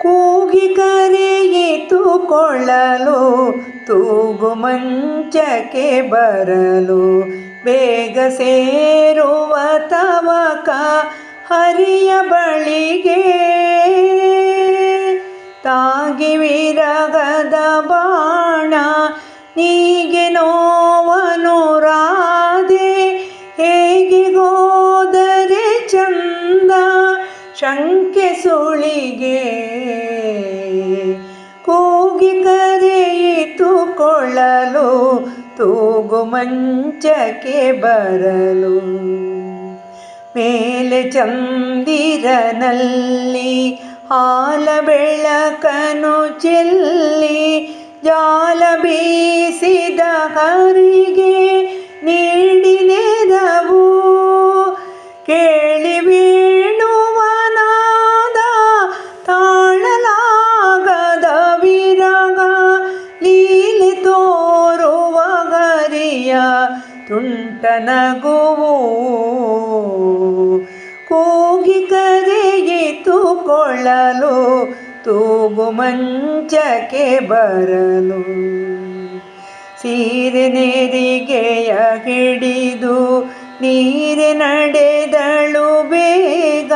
ಕೂಗಿ ಕರೆಯಿತುಕೊಳ್ಳಲು ತೂಗು ಮಂಚಕ್ಕೆ ಬರಲು, ಬೇಗ ಸೇರುವ ತವಕ ಹರಿಯ ಬಳಿಗೆ. ತಾಗಿ ವಿರಗದ ಬಾಣ, ನೀಗೆ ನೋವನು ಶಂಕೆ ಸುಳಿಗೆ ಕೂಗಿ ಕರೆಯಿತುಕೊಳ್ಳಲು, ತೂಗು ಮಂಚಕ್ಕೆ ಬರಲು. ಮೇಲೆ ಚಂದಿರನಲ್ಲಿ ಹಾಲ ಬೆಳಕನು ಚೆಲ್ಲಿ, ಜಾಲ ಬೀಸಿದ ಹರಿಗೆ ನೀಡಿ ನೆರವು. ಕೇಳಿ ಗರಿಯ ತುಂಟ ನಗುವು ಕೂಗಿ ಕರೆಯಿತುಕೊಳ್ಳಲು ತೂಗು ಮಂಚಕ್ಕೆ ಬರಲು. ಸೀರೆ ನೆರಿಗೆಯ ಹಿಡಿದು ನೀರೆ ನಡೆದಳು ಬೇಗ.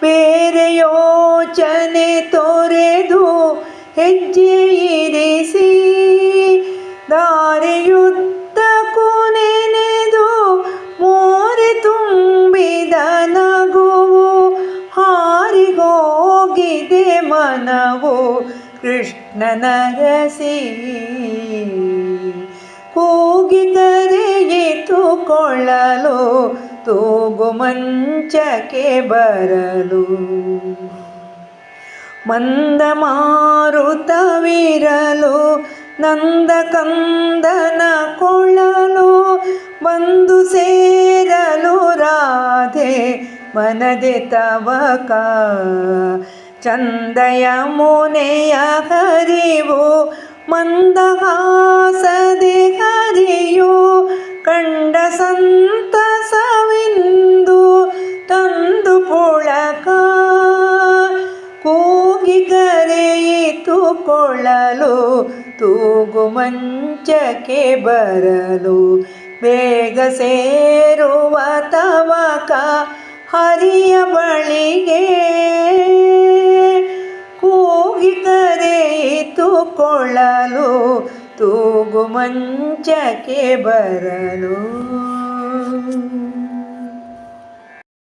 ಬೇರೆ ಯೋಚನೆ ತೊರೆದು ಹೆಜ್ಜೆ ಇರಿಸಿ ಹಾರಿಗೋಗಿದೆ ಮನವು ಕೃಷ್ಣನ ರಸಿ ಕೂಗಿ ಕರೆಯಿತುಕೊಳ್ಳಲು ತೂಗು ಮಂಚಕ್ಕೆ ಬರಲು. ಮಂದ ಮಾರುತವಿರಲು, ನಂದ ಕಂದನ ಕೊಳ್ಳಲು. ಬಂದು ಸೇರಲು ರಾಧೆ, ಮನದೆ ತವಕ. ಚಂದಯ ಮುನೆಯ ಹರಿವು ಮಂದಹಾಸದೆ ಹರಿಯು ಕಂಡ ಸಂತಸವಿಂದು ತಂದು ಪುಳಕ ಕೂಗಿ ಕರೆಯಿತುಕೊಳ್ಳಲು ತೂಗು ಮಂಚಕ್ಕೆ ಬರಲು ಬೇಗ ಸೇರುವ ತವಕ ಹರಿಯ ಬಳಿಗೆ ಕರೆಯಿತುಕೊಳ್ಳಲು ತೂಗು ಮಂಚಕ್ಕೆ ಬರಲು.